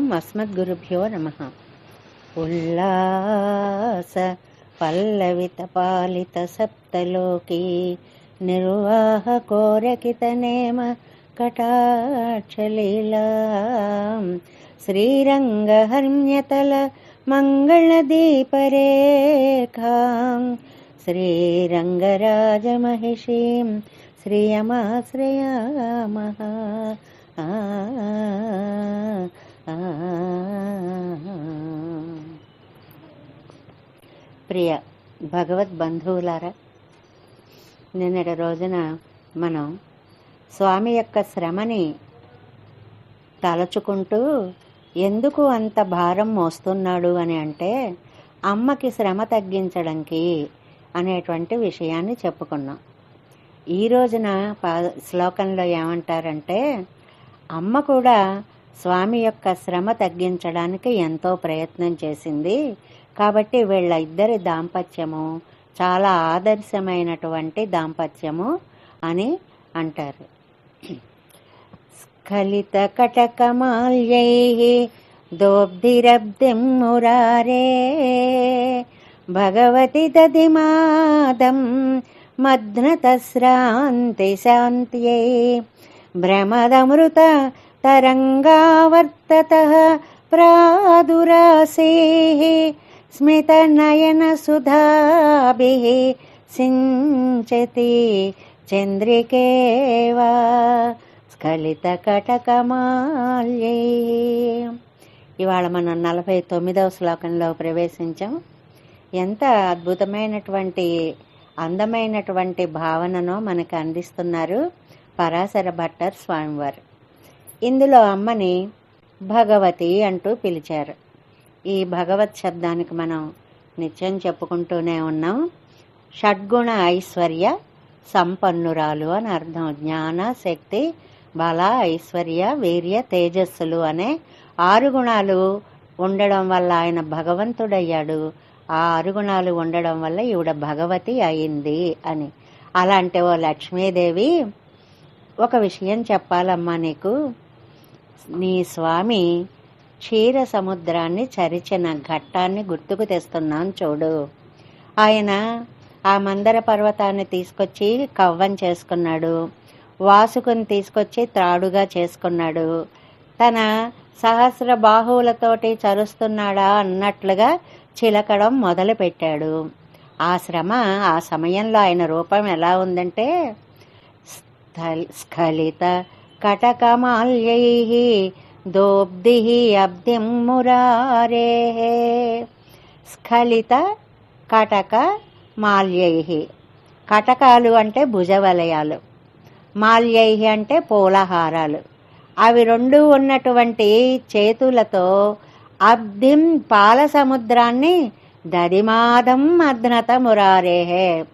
ॐ अस्मद्गुरुभ्यो नमः। उल्लास पल्लवित निर्वाहकोरकितनेम कटाक्षलीलां श्रीरङ्गहर्म्यतलमङ्गलदीपरेखां श्रीरङ्गराजमहिषीं श्रियमाश्रयामः। ప్రియ భగవద్ బంధువులారా నిన్నటి రోజున మనం స్వామి యొక్క శ్రమని తలచుకుంటూ ఎందుకు అంత భారం మోస్తున్నాడు అని అంటే అమ్మకి శ్రమ తగ్గించడానికి అనేటువంటి విషయాన్ని చెప్పుకున్నాం. ఈ రోజున పా శ్లోకంలో ఏమంటారంటే అమ్మ కూడా స్వామి యొక్క శ్రమ తగ్గించడానికి ఎంతో ప్రయత్నం చేసింది. కాబట్టి వీళ్ళ ఇద్దరి దాంపత్యము చాలా ఆదర్శమైనటువంటి దాంపత్యము అని అంటారు. స్ఖలిత కటకమాల్యై దోబ్ధిరబ్ధిం మురారే భగవతి దదిమాదం మధ్నతశ్రాంతి శాంత్యై భ్రమదమృత తరంగావర్తత ప్రాదురాసే స్మితనయన సుధాభి సించతి చంద్రికేవా స్ఖలిత కటకమాల్యే ఇవాళ మనం నలభై తొమ్మిదవ శ్లోకంలో ప్రవేశించాం. ఎంత అద్భుతమైనటువంటి అందమైనటువంటి భావనను మనకు అందిస్తున్నారు పరాశర భట్టర్ స్వామివారు. ఇందులో అమ్మని భగవతి అంటూ పిలిచారు. ఈ భగవత్ శబ్దానికి మనం నిత్యం చెప్పుకుంటూనే ఉన్నాం. షడ్గుణ ఐశ్వర్య సంపన్నురాలు అని అర్థం. జ్ఞాన శక్తి బల ఐశ్వర్య వీర్య తేజస్సులు అనే ఆరు గుణాలు ఉండడం వల్ల ఆయన భగవంతుడయ్యాడు. ఆ ఆరు గుణాలు ఉండడం వల్ల ఈవిడ భగవతి అయింది అని. అలాంటి ఓ లక్ష్మీదేవి ఒక విషయం చెప్పాలమ్మా నీకు. నీ స్వామి క్షీర సముద్రాన్ని చరిచిన ఘట్టాన్ని గుర్తుకు తెస్తున్నాను చూడు. ఆయన ఆ మందర పర్వతాన్ని తీసుకొచ్చి కవ్వం చేసుకున్నాడు. వాసుకుని తీసుకొచ్చి త్రాడుగా చేసుకున్నాడు. తన సహస్ర బాహువులతోటి చరుస్తున్నాడా అన్నట్లుగా చిలకడం మొదలుపెట్టాడు. ఆ శ్రమ ఆ సమయంలో ఆయన రూపం ఎలా ఉందంటే స్ఖలిత కటకమాల్యై దోబ్ది అబ్ధిం మురారే స్ఖలిత కటక మాల్యై కటకాలు అంటే భుజవలయాలు. మాల్యై అంటే పూలహారాలు. అవి రెండు ఉన్నటువంటి చేతులతో అబ్ధిం పాల సముద్రాన్ని దదిమాదం అద్నత మురారేహే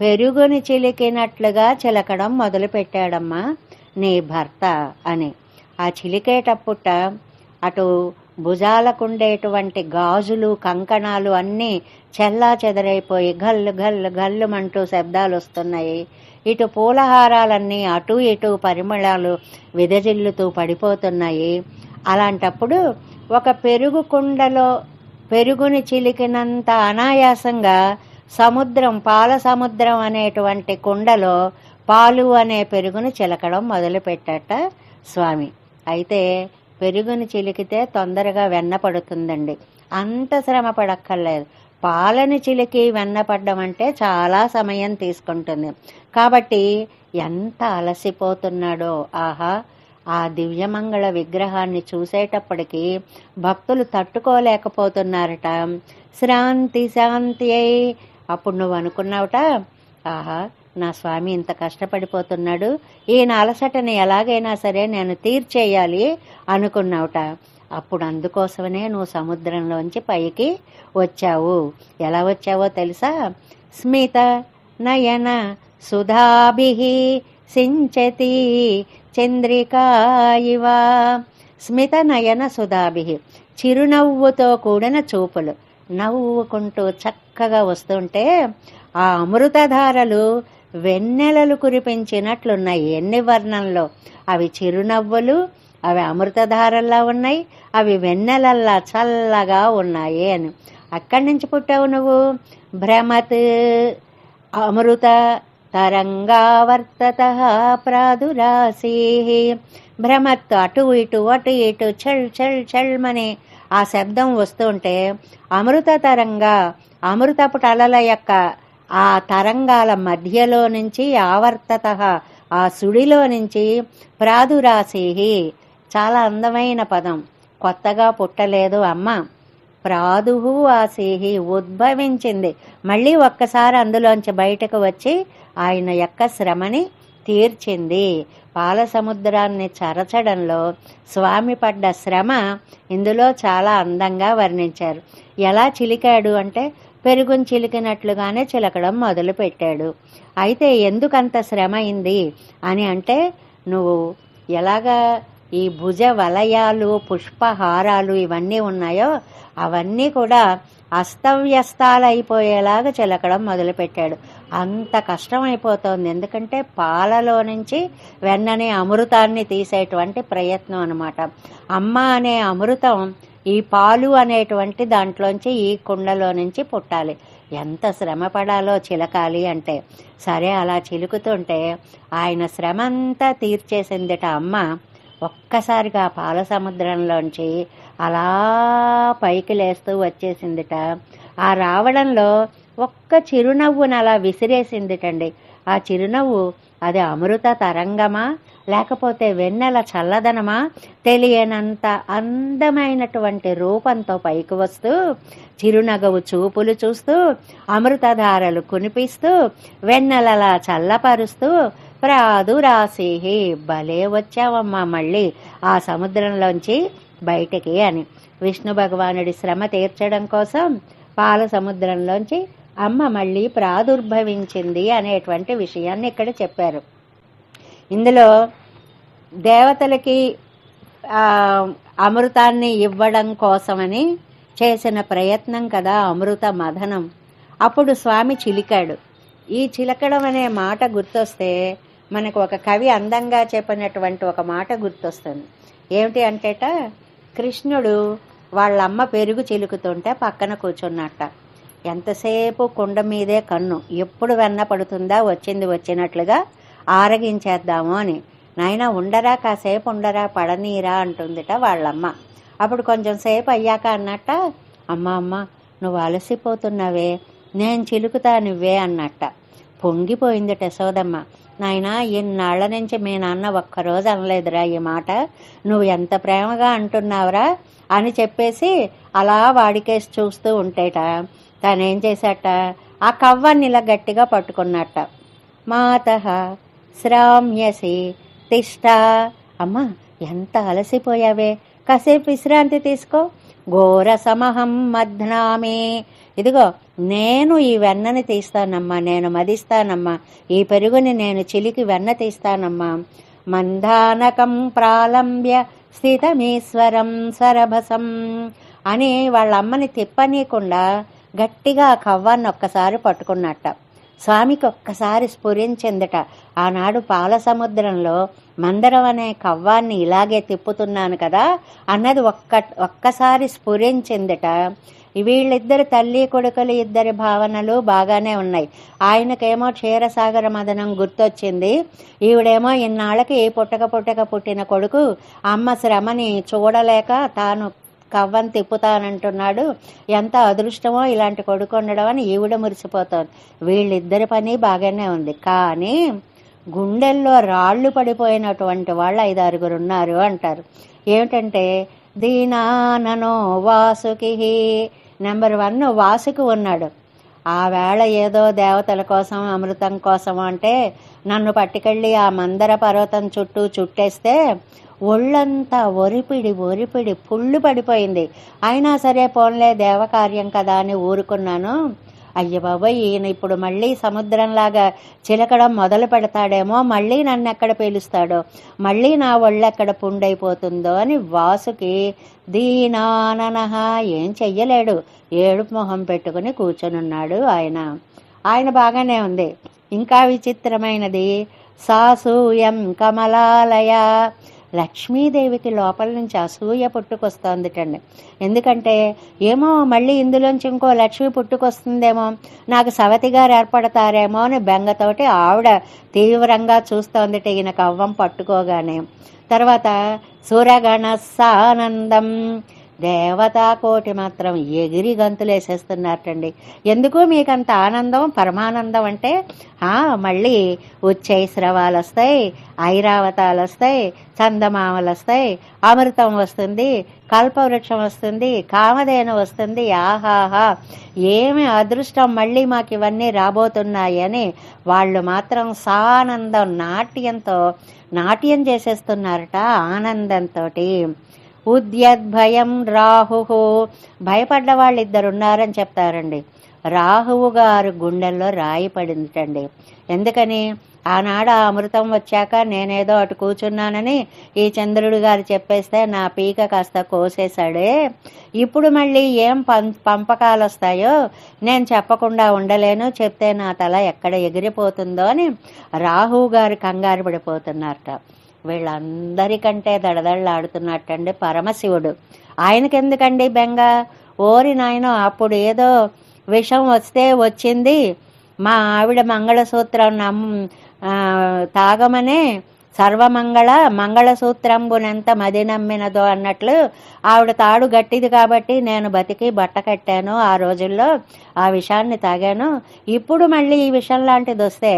పెరుగుని చిలికినట్లుగా చిలకడం మొదలుపెట్టాడమ్మా. నీ భర్త అని. ఆ చిలికేటప్పుట అటు భుజాలకుండేటువంటి గాజులు కంకణాలు అన్నీ చెల్లా చెదరైపోయి గల్లు గల్లు గల్లుమంటూ శబ్దాలు వస్తున్నాయి ఇటు పూలహారాలన్నీ అటు ఇటు పరిమళాలు విదజిల్లుతూ పడిపోతున్నాయి. అలాంటప్పుడు ఒక పెరుగు కుండలో పెరుగుని చిలికినంత అనాయాసంగా సముద్రం పాల సముద్రం అనేటువంటి కుండలో పాలు అనే పెరుగును చిలకడం మొదలుపెట్టట స్వామి. అయితే పెరుగును చిలికితే తొందరగా వెన్న పడుతుందండి. అంత శ్రమ పడక్కర్లేదు. పాలని చిలికి వెన్న పడ్డం అంటే చాలా సమయం తీసుకుంటుంది. కాబట్టి ఎంత అలసిపోతున్నాడో ఆహా! ఆ దివ్యమంగళ విగ్రహాన్ని చూసేటప్పటికీ భక్తులు తట్టుకోలేకపోతున్నారట. శ్రాంతి శాంతి అయి అప్పుడు నువ్వు అనుకున్నావుట? ఆహా! నా స్వామి ఇంత కష్టపడిపోతున్నాడు ఈయన అలసటని ఎలాగైనా సరే నేను తీర్చేయాలి అనుకున్నావుట. అప్పుడు అందుకోసమనే నువ్వు సముద్రంలోంచి పైకి వచ్చావు. ఎలా వచ్చావో తెలుసా? స్మిత నయన సుధాభి సించతి చంద్రికా ఇవ. స్మిత నయన సుధాభి చిరునవ్వుతో కూడిన చూపులు. నవ్వుకుంటూ చక్కగా వస్తుంటే ఆ అమృతధారలు వెన్నెలలు కురిపించినట్లున్నాయి ఎన్ని వర్ణంలో. అవి చిరునవ్వులు అవి అమృతధారల్లా ఉన్నాయి అవి వెన్నెలల్లా చల్లగా ఉన్నాయి అని. అక్కడి నుంచి పుట్టావు నువ్వు? భ్రమత్ అమృత తరంగావర్తత ప్రాదురాశీ. భ్రమత్ అటు ఇటు అటు ఇటు చల్ చల్ చల్మని ఆ శబ్దం వస్తుంటే అమృత తరంగా అమృతపు టలల యొక్క ఆ తరంగాల మధ్యలో నుంచి ఆవర్తత ఆ సుడిలో నుంచి ప్రాదురాశి చాలా అందమైన పదం. కొత్తగా పుట్టలేదు అమ్మ. ప్రాదుహు ఆసేహి ఉద్భవించింది. మళ్ళీ ఒక్కసారి అందులోంచి బయటకు వచ్చి ఆయన యొక్క శ్రమని తీర్చింది. పాల సముద్రాన్ని చరచడంలో స్వామి పడ్డ శ్రమ ఇందులో చాలా అందంగా వర్ణించారు. ఎలా చిలికాడు అంటే పెరుగుని చిలికినట్లుగానే చిలకడం మొదలుపెట్టాడు. అయితే ఎందుకంత శ్రమ అయింది అని అంటే నువ్వు ఎలాగా ఈ భుజ వలయాలు పుష్పహారాలు ఇవన్నీ ఉన్నాయో అవన్నీ కూడా అస్తవ్యస్తాలైపోయేలాగా చిలకడం మొదలుపెట్టాడు. అంత కష్టం ఎందుకంటే పాలలో నుంచి వెన్నని అమృతాన్ని తీసేటువంటి ప్రయత్నం అనమాట అమ్మ అనే అమృతం ఈ పాలు అనేటువంటి దాంట్లోంచి ఈ కుండలో నుంచి పుట్టాలి. ఎంత శ్రమ పడాలో చిలకాలి అంటే. సరే అలా చిలుకుతుంటే ఆయన శ్రమ అంతా తీర్చేసిందిట అమ్మ. ఒక్కసారిగా పాల సముద్రంలోంచి అలా పైకి లేస్తూ వచ్చేసిందిట. ఆ రావడంలో ఒక్క చిరునవ్వును అలా విసిరేసిందిటండి. ఆ చిరునవ్వు అది అమృత తరంగమా? లేకపోతే వెన్నెల చల్లదనమా? తెలియనంత అందమైనటువంటి రూపంతో పైకి వస్తూ చిరునగవు చూపులు చూస్తూ అమృతధారలు కునిపిస్తూ వెన్నెలలా చల్లపరుస్తూ ప్రాదు రాసిహి భలే వచ్చావమ్మా మళ్ళీ ఆ సముద్రంలోంచి బయటికి అని. విష్ణు భగవానుడి శ్రమ తీర్చడం కోసం పాల సముద్రంలోంచి అమ్మ మళ్ళీ ప్రాదుర్భవించింది అనేటువంటి విషయాన్ని ఇక్కడ చెప్పారు. ఇందులో దేవతలకి అమృతాన్ని ఇవ్వడం కోసమని చేసిన ప్రయత్నం కదా అమృత మథనం అప్పుడు స్వామి చిలికాడు. ఈ చిలకడం అనే మాట గుర్తొస్తే మనకు ఒక కవి అందంగా చెప్పినటువంటి ఒక మాట గుర్తొస్తుంది. ఏమిటి అంటేట కృష్ణుడు వాళ్ళ అమ్మ పెరుగు చిలుకుతుంటే పక్కన కూర్చున్నట్ట. ఎంతసేపు కుండ మీదే కన్ను ఎప్పుడు వెన్న పడుతుందా వచ్చింది వచ్చినట్లుగా ఆరగించేద్దాము అని. నాయన ఉండరా కాసేపు ఉండరా పడనీరా అంటుందిట వాళ్ళమ్మ. అప్పుడు కొంచెం సేపు అయ్యాక అన్నట్ట అమ్మ అమ్మ నువ్వు అలసిపోతున్నావే నేను చిలుకుతా నువ్వే అన్నట్ట. పొంగిపోయిందిట యశోదమ్మ నాయన ఇన్నాళ్ళ నుంచి మీ నాన్న ఒక్కరోజు అనలేదురా ఈ మాట. నువ్వు ఎంత ప్రేమగా అంటున్నావురా అని చెప్పేసి అలా వాడికేసి చూస్తూ ఉంటేట తనేం చేశాట ఆ కవ్వాన్ని ఇలా గట్టిగా పట్టుకున్నట్ట. మాత శ్రామ్యసి తిష్ట అమ్మా ఎంత అలసిపోయావే. కాసేపు విశ్రాంతి తీసుకో. ఘోర సమహం మధ్నామే. ఇదిగో నేను ఈ వెన్నని తీస్తానమ్మా నేను మదిస్తానమ్మా. ఈ పెరుగుని నేను చిలికి వెన్న తీస్తానమ్మా. మందానకం ప్రాలంబ్య స్థితమీశ్వరం సరభసం అని వాళ్ళ అమ్మని తిప్పనీయకుండా గట్టిగా ఆ కవ్వాన్ని ఒక్కసారి పట్టుకున్నట్ట. స్వామికి ఒక్కసారి స్ఫురించిందట. ఆనాడు పాల సముద్రంలో మందరం అనే కవ్వాన్ని ఇలాగే తిప్పుతున్నాను కదా అన్నది ఒక్క ఒక్కసారి స్ఫురించిందట. వీళ్ళిద్దరు తల్లి కొడుకులు ఇద్దరి భావనలు బాగానే ఉన్నాయి. ఆయనకేమో క్షీరసాగర మదనం గుర్తొచ్చింది. ఈవిడేమో ఇన్నాళ్ళకి పుట్టక పుట్టక పుట్టిన కొడుకు. అమ్మ శ్రమని చూడలేక తాను కవ్వం తిప్పుతానంటున్నాడు. ఎంత అదృష్టమో ఇలాంటి కొడుకు ఉండడం అని ఈవిడ మురిసిపోతోంది. వీళ్ళిద్దరి పని బాగానే ఉంది. కానీ గుండెల్లో రాళ్ళు పడిపోయినటువంటి వాళ్ళు ఐదారుగురు ఉన్నారు అంటారు. ఏమిటంటే దీనాననో వాసుకి నెంబర్ వన్ వాసుకి ఉన్నాడు. ఆ వేళ ఏదో దేవతల కోసం అమృతం కోసం అంటే నన్ను పట్టుకెళ్ళి ఆ మందర పర్వతం చుట్టూ చుట్టేస్తే ఒళ్ళంతా ఒరిపిడి ఒరిపిడి పుళ్ళు పడిపోయింది. అయినా సరే పోన్లే దేవకార్యం కదా అని ఊరుకున్నాను. అయ్య బాబాయ్ ఈయన ఇప్పుడు మళ్ళీ సముద్రంలాగా చిలకడం మొదలు పెడతాడేమో మళ్ళీ నన్ను ఎక్కడ పేలుస్తాడో మళ్ళీ నా ఒళ్ళు ఎక్కడ పుండైపోతుందో అని వాసుకి దీనాననహ ఏం చెయ్యలేడు ఏడుపు మొహం పెట్టుకుని కూర్చొనున్నాడు ఆయన. ఆయన బాగానే ఉంది. ఇంకా విచిత్రమైనది. సాసూయం కమలాలయ లక్ష్మీదేవికి లోపల నుంచి అసూయ పుట్టుకొస్తోందిటండి. ఎందుకంటే ఏమో మళ్ళీ ఇందులోంచి ఇంకో లక్ష్మి పుట్టుకొస్తుందేమో నాకు సవతి గారు ఏర్పడతారేమో అని బెంగతోటి ఆవిడ తీవ్రంగా చూస్తోందిట ఈయన కవ్వం పట్టుకోగానే. తర్వాత సూరగణ సానందం దేవతా కోటి మాత్రం ఎగిరి గంతులేసేస్తున్నారటండి. ఎందుకు మీకు అంత ఆనందం పరమానందం అంటే? ఆ, మళ్ళీ ఉచ్చైశ్రవాలు వస్తాయి ఐరావతాలు వస్తాయి చందమామలు వస్తాయి అమృతం వస్తుంది కల్పవృక్షం వస్తుంది కామధేను వస్తుంది ఆహాహా. ఏమి అదృష్టం మళ్ళీ మాకు ఇవన్నీ రాబోతున్నాయని వాళ్ళు మాత్రం సానందం నాట్యంతో నాట్యం చేసేస్తున్నారట ఆనందంతో ఉద్యద్భయం రాహుహు. భయపడ్డ వాళ్ళు ఇద్దరు ఉన్నారని చెప్తారండి. రాహువు గారు గుండెల్లో రాయి పడిందిటండి ఎందుకని? ఆనాడు ఆ అమృతం వచ్చాక నేనేదో అటు కూర్చున్నానని ఈ చంద్రుడు గారు చెప్పేస్తే నా పీక కాస్త కోసేశాడే. ఇప్పుడు మళ్ళీ ఏం పం పంపకాలు వస్తాయో నేను చెప్పకుండా ఉండలేను చెప్తే నా తల ఎక్కడ ఎగిరిపోతుందో అని రాహువు గారు కంగారు పడిపోతున్నారట. వీళ్ళందరికంటే దడదళ్ళాడుతున్నట్టండి పరమశివుడు. ఆయనకెందుకండి బెంగ? ఓరి నాయన అప్పుడు ఏదో విషం వస్తే వచ్చింది. మా ఆవిడ మంగళసూత్రం నమ్ తాగమనే సర్వమంగళ మంగళసూత్రంబునెంత మది నమ్మినదో అన్నట్లు ఆవిడ తాడు గట్టిది కాబట్టి నేను బతికి బట్ట కట్టాను ఆ రోజుల్లో ఆ విషాన్ని తాగాను. ఇప్పుడు మళ్ళీ ఈ విషం లాంటిది వస్తే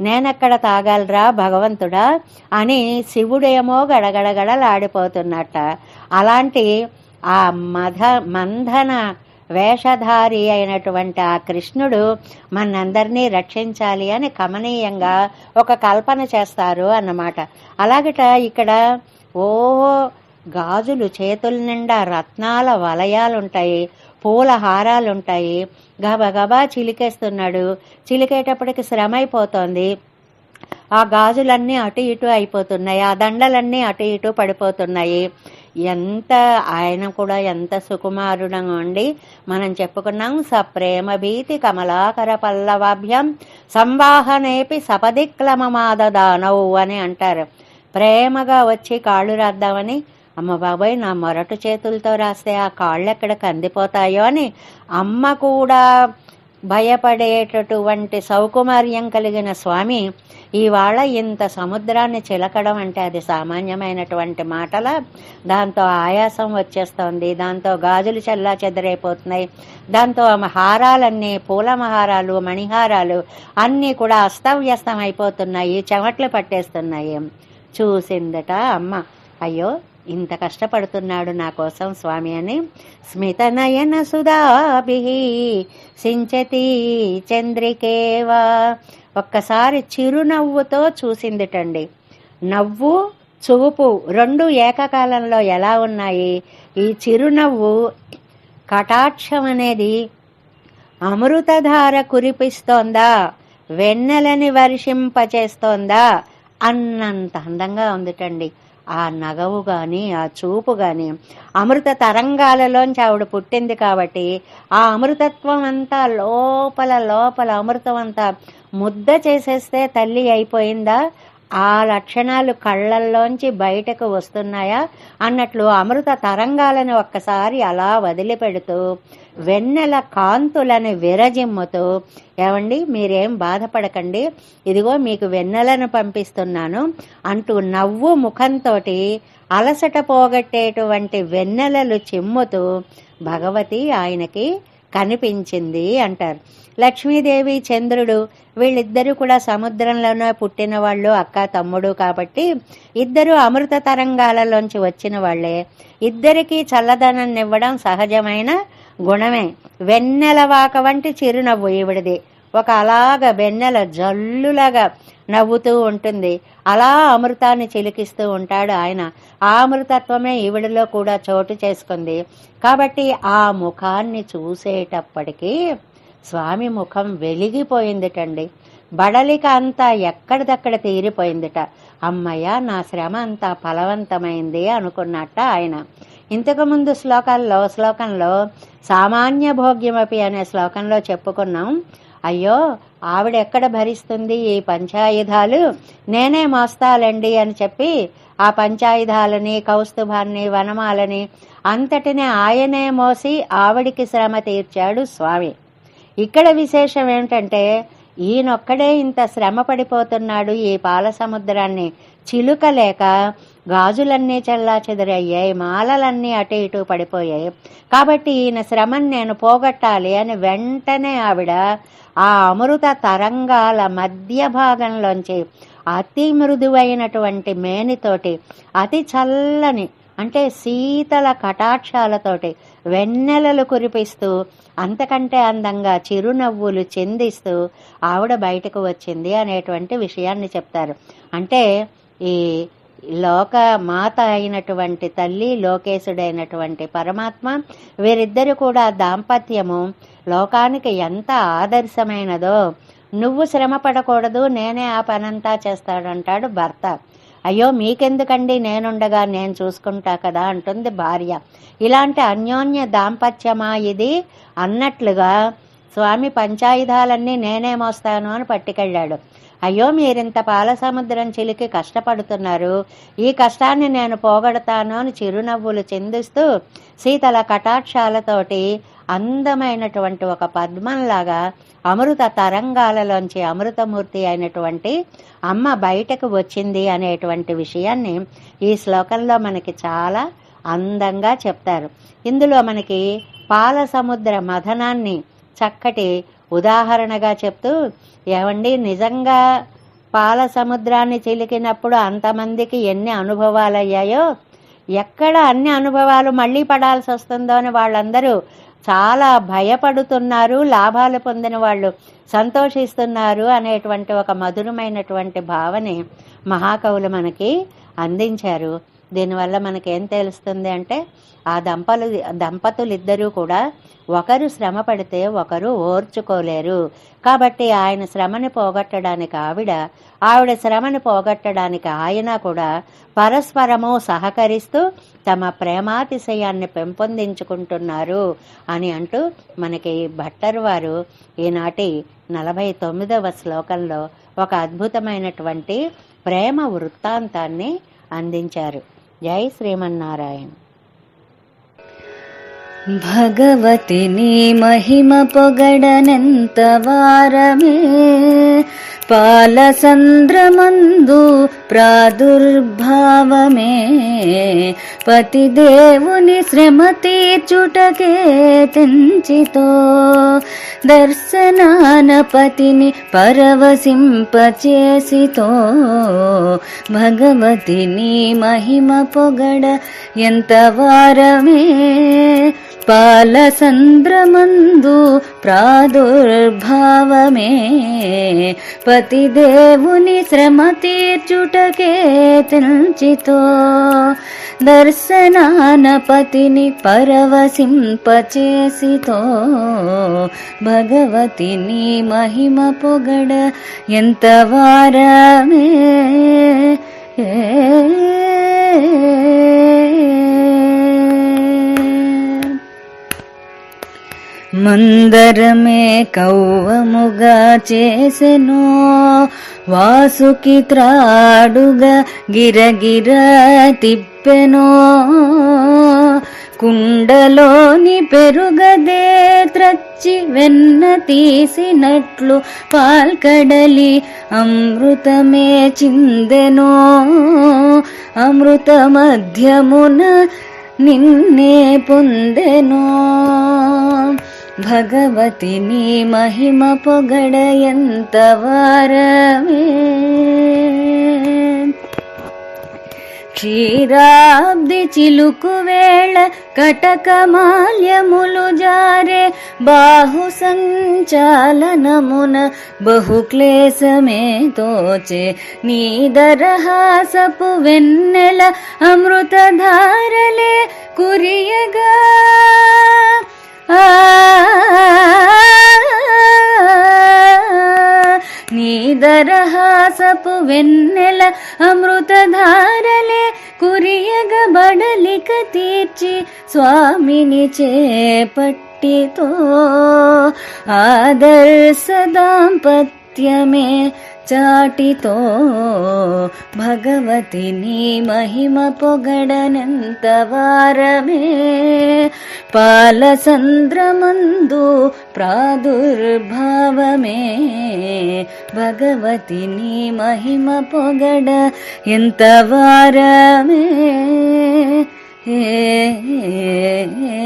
నేనెక్కడ తాగలరా భగవంతుడా అని శివుడేమో గడగడగడలాడిపోతున్నట్ట. అలాంటి ఆ మధ మంధన వేషధారి అయినటువంటి ఆ కృష్ణుడు మనందరినీ రక్షించాలి అని కమనీయంగా ఒక కల్పన చేస్తారు అన్నమాట. అలాగట ఇక్కడ ఓ గాజులు చేతుల నిండా రత్నాల వలయాలుంటాయి పూల హారాలుంటాయి గబగబా చిలికేస్తున్నాడు. చిలికేటప్పటికి శ్రమ అయిపోతుంది ఆ గాజులన్నీ అటు ఇటు అయిపోతున్నాయి ఆ దండలన్నీ అటు ఇటు పడిపోతున్నాయి. ఎంత ఆయన కూడా ఎంత సుకుమారుడంగా ఉండి మనం చెప్పుకున్నాం సప్రేమ భీతి కమలాకర పల్లవాభ్యం సంవాహనేపి సపదిక్లమమాదదానవు అని అంటారు. ప్రేమగా వచ్చి కాళ్ళు రాద్దామని అమ్మ బాబాయ్ నా మొరటు చేతులతో రాస్తే ఆ కాళ్ళు ఎక్కడ కందిపోతాయో అని అమ్మ కూడా భయపడేటటువంటి సౌకుమార్యం కలిగిన స్వామి ఇవాళ ఇంత సముద్రాన్ని చిలకడం అంటే అది సామాన్యమైనటువంటి మాటల? దాంతో ఆయాసం వచ్చేస్తోంది దాంతో గాజులు చల్లా చెదరైపోతున్నాయి దాంతో హారాలన్నీ పూల మహారాలు మణిహారాలు అన్నీ కూడా అస్తవ్యస్తం అయిపోతున్నాయి చెమట్లు పట్టేస్తున్నాయి. చూసిందట అమ్మ. అయ్యో ఇంత కష్టపడుతున్నాడు నా కోసం స్వామి అని స్మితనయన సుధాభి సించతి చంద్రికేవా. ఒక్కసారి చిరునవ్వుతో చూసిందిటండి. నవ్వు చూపు రెండు ఏకకాలంలో ఎలా ఉన్నాయి? ఈ చిరునవ్వు కటాక్షం అనేది అమృతధార కురిపిస్తోందా? వెన్నెలని వర్షింపచేస్తోందా? అన్నంత అందంగా ఉందిటండి. ఆ నగవు గాని ఆ చూపు గాని అమృత తరంగాలలోంచి ఆవిడ పుట్టింది కాబట్టి ఆ అమృతత్వం అంతా లోపల లోపల అమృతం అంతా ముద్ద చేసేస్తే తల్లి అయిపోయిందా? ఆ లక్షణాలు కళ్ళల్లోంచి బయటకు వస్తున్నాయా? అన్నట్లు అమృత తరంగాలను ఒక్కసారి అలా వదిలిపెడుతూ వెన్నెల కాంతులని విరజిమ్ముతూ ఏమండి మీరేం బాధపడకండి ఇదిగో మీకు వెన్నెలను పంపిస్తున్నాను అంటూ నవ్వు ముఖంతో అలసట పోగొట్టేటువంటి వెన్నెలలు చిమ్ముతూ భగవతి ఆయనకి కనిపించింది అంటారు. లక్ష్మీదేవి చంద్రుడు వీళ్ళిద్దరూ కూడా సముద్రంలోనే పుట్టిన వాళ్ళు అక్క తమ్ముడు కాబట్టి ఇద్దరు అమృత తరంగాలలోంచి వచ్చిన వాళ్ళే. ఇద్దరికీ చల్లదనాన్ని ఇవ్వడం సహజమైన గుణమే. వెన్నెలవాక వంటి చిరునవ్వు ఈవిడిది. ఒక అలాగ వెన్నెల జల్లులాగా నవ్వుతూ ఉంటుంది. అలా అమృతాన్ని చిలికిస్తూ ఉంటాడు ఆయన. ఆ అమృతత్వమే ఈవిడిలో కూడా చోటు చేసుకుంది. కాబట్టి ఆ ముఖాన్ని చూసేటప్పటికీ స్వామి ముఖం వెలిగిపోయిందిటండి. బడలిక అంతా ఎక్కడిదక్కడ తీరిపోయిందిట. అమ్మయ్య నా శ్రమ అంతా ఫలవంతమైంది అనుకున్నట్ట ఆయన. ఇంతకుముందు శ్లోకాల్లో శ్లోకంలో సామాన్య భోగ్యమపి అనే శ్లోకంలో చెప్పుకున్నాం. అయ్యో ఆవిడ ఎక్కడ భరిస్తుంది ఈ పంచాయుధాలు? నేనే మోస్తాలండి అని చెప్పి ఆ పంచాయుధాలని కౌస్తుభాన్ని వనమాలని అంతటినే ఆయనే మోసి ఆవిడికి శ్రమ తీర్చాడు స్వామి. ఇక్కడ విశేషం ఏమిటంటే ఈయనొక్కడే ఇంత శ్రమ పడిపోతున్నాడు ఈ పాల సముద్రాన్ని చిలుకలేక గాజులన్నీ చల్లా చెదరయ్యాయి మాలలన్నీ అటు ఇటు పడిపోయాయి. కాబట్టి ఈయన శ్రమను నేను పోగొట్టాలి అని వెంటనే ఆవిడ ఆ అమృత తరంగాల మధ్య భాగంలోంచి అతి మృదువైనటువంటి మేనితోటి అతి చల్లని అంటే శీతల కటాక్షాలతోటి వెన్నెలలు కురిపిస్తూ అంతకంటే అందంగా చిరునవ్వులు చెందిస్తూ ఆవిడ బయటకు వచ్చింది అనేటువంటి విషయాన్ని చెప్తారు. అంటే ఈ లోక మాత అయినటువంటి తల్లి లోకేశుడైనటువంటి పరమాత్మ వీరిద్దరు కూడా దాంపత్యము. లోకానికి ఎంత ఆదర్శమైనదో. నువ్వు శ్రమ పడకూడదు నేనే ఆ పనంతా చేస్తాడంటాడు భర్త. అయ్యో మీకెందుకండి? నేనుండగా నేను చూసుకుంటా కదా అంటుంది భార్య. ఇలాంటి అన్యోన్య దాంపత్యమా ఇది? అన్నట్లుగా స్వామి పంచాయుధాలన్నీ నేనే మోస్తాను అని పట్టుకెళ్ళాడు. అయ్యో మీరింత పాల సముద్రం చిలికి కష్టపడుతున్నారు. ఈ కష్టాన్ని నేను పోగొడతాను అని చిరునవ్వులు చిందిస్తూ శీతల కటాక్షాలతోటి అందమైనటువంటి ఒక పద్మంలాగా అమృత తరంగాలలోంచి అమృతమూర్తి అయినటువంటి అమ్మ బయటకు వచ్చింది అనేటువంటి విషయాన్ని ఈ శ్లోకంలో మనకి చాలా అందంగా చెప్తారు. ఇందులో మనకి పాల సముద్ర మథనాన్ని చక్కటి ఉదాహరణగా చెప్తూ ఏమండి నిజంగా పాల సముద్రాన్ని చిలికినప్పుడు అంతమందికి ఎన్ని అనుభవాలు అయ్యాయో ఎక్కడ అన్ని అనుభవాలు మళ్ళీ పడాల్సి వస్తుందో? అని వాళ్ళందరూ చాలా భయపడుతున్నారు లాభాలు పొందిన వాళ్ళు సంతోషిస్తున్నారు అనేటువంటి ఒక మధురమైనటువంటి భావని మహాకవులు మనకి అందించారు. దీనివల్ల మనకేం తెలుస్తుంది అంటే ఆ దంపలు దంపతులు ఇద్దరూ కూడా ఒకరు శ్రమ పడితే ఒకరు ఓర్చుకోలేరు. కాబట్టి ఆయన శ్రమని పోగొట్టడానికి ఆవిడ ఆవిడ శ్రమని పోగొట్టడానికి ఆయన కూడా పరస్పరము సహకరిస్తూ తమ ప్రేమాతిశయాన్ని పెంపొందించుకుంటున్నారు అని అంటూ మనకి భట్టర్ వారు ఈనాటి నలభై తొమ్మిదవ శ్లోకంలో ఒక అద్భుతమైనటువంటి ప్రేమ వృత్తాంతాన్ని అందించారు. జై శ్రీమన్నారాయణ. భగవతి నీ మహిమ పొగడనెంత వారమే? పాలసంద్రమందు ప్రాదుర్భావమే. పతిదేవుని శ్రమ తీర్చుటకే తెంచితో దర్శనాన పతిని పరవశింపచేసితో భగవతి నీ మహిమ పొగడ ఎంత వారమే? పాలసంద్రమందు ప్రాదుర్భావమే. పతిదేవుని శ్రమ తీర్చుటకే తెంచితో దర్శనాన పతిని పరవశింపచేసితో భగవతిని మహిమ పొగడ ఎంత వారమే మందరమే కౌవముగా చేసెను. వాసుకి త్రాడుగా గిరగిర తిప్పెనో. కుండలోని పెరుగదే త్రచ్చి వెన్న తీసినట్లు పాల్కడలి అమృతమే చిందెనో. అమృత మధ్యమున నిన్నే పొందెనో. భగవతి నీ మహిమ పొగడయంత వారమే క్షీరాబ్ది చిలుకు వేళ కటకమాల్యములు జారే బాహు సంచాలనమున బహుక్లేశమే తోచే నీదరహాసపు వెన్నెల అమృతధారలే కురియగా. నీదరహాసపు వెన్నెల అమృతధారలే కురియగబడలిక తీర్చి స్వామిని చేపట్టితో. ఆదర్శ దాంపత్యమే चाटितो। भगवतिनी महिमपोगडनन्त वार मे पालसन्द्रमन्दुप्रादुर्भावमे भगवतिनी महिम पोगडन्त वार मे हे हे ये